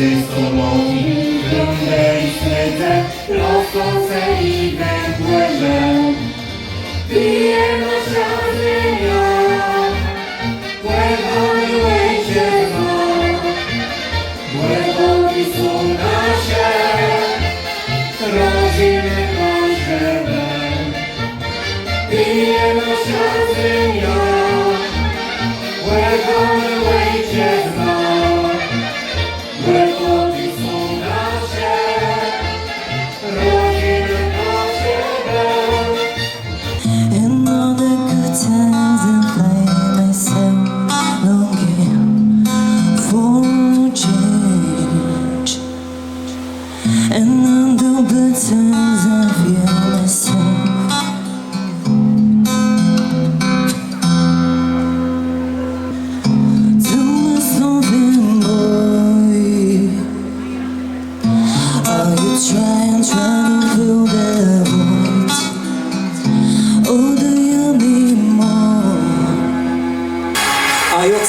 Dyskomowi brudne i śledzę Rosnące i węgłe żel Piję do szany ja Błego miłej się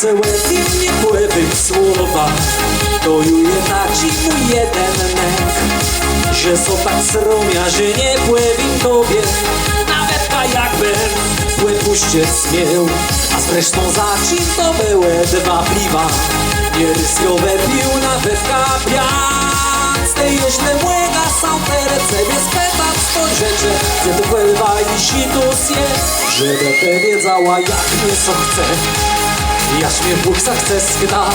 Ja całe dni nie pływy słowa To ju jednak ci mój jeden Że są tak sromia, że nie pływim tobie. Nawet a jakbym płypuście smiał. A zresztą za czym to były dwa piwa? Nie ryskowe pił nawet kapian Z tej jeśli młega są te recebie spytać to rzeczy Gdzie to pływa i situs jest Żeby te wiedziała jak mnie co chce Jaś mnie Bóg zachce sknak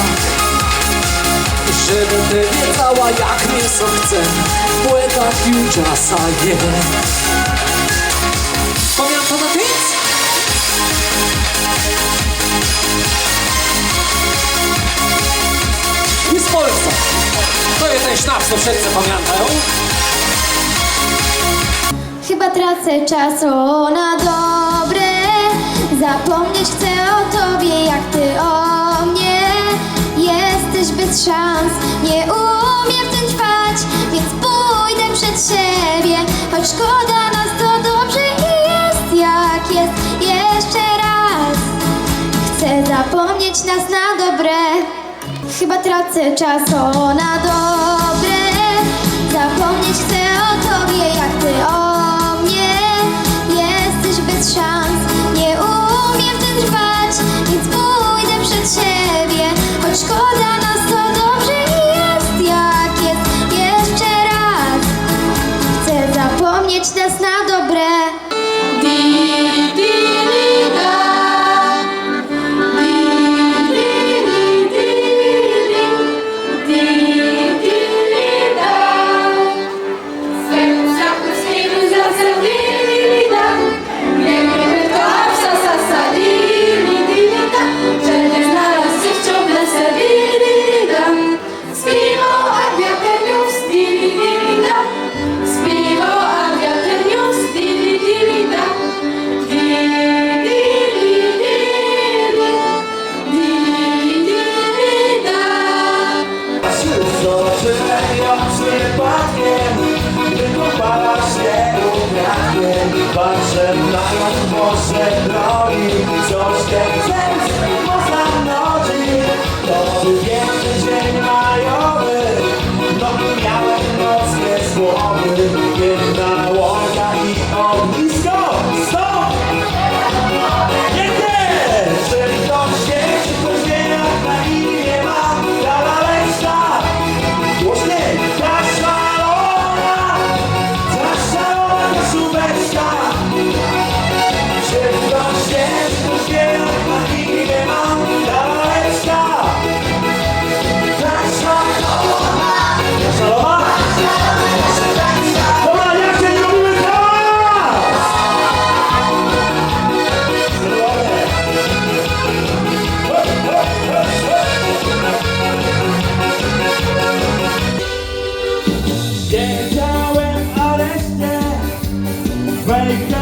Żeby ty wiedziała jak mnie co chce już czasa je Pamięta na tyc? I z Polsce To jest ten sznaps, to wszyscy pamiętają. Chyba tracę czas o na dobre. Zapomnieć chcę szans, nie umiem w tym trwać Więc pójdę przed siebie. Choć szkoda nas to dobrze jest jak jest. Jeszcze raz Chcę zapomnieć nas na dobre. Chyba tracę czas o na dobre Patrzę na nas Boże drogi Coś ten sens break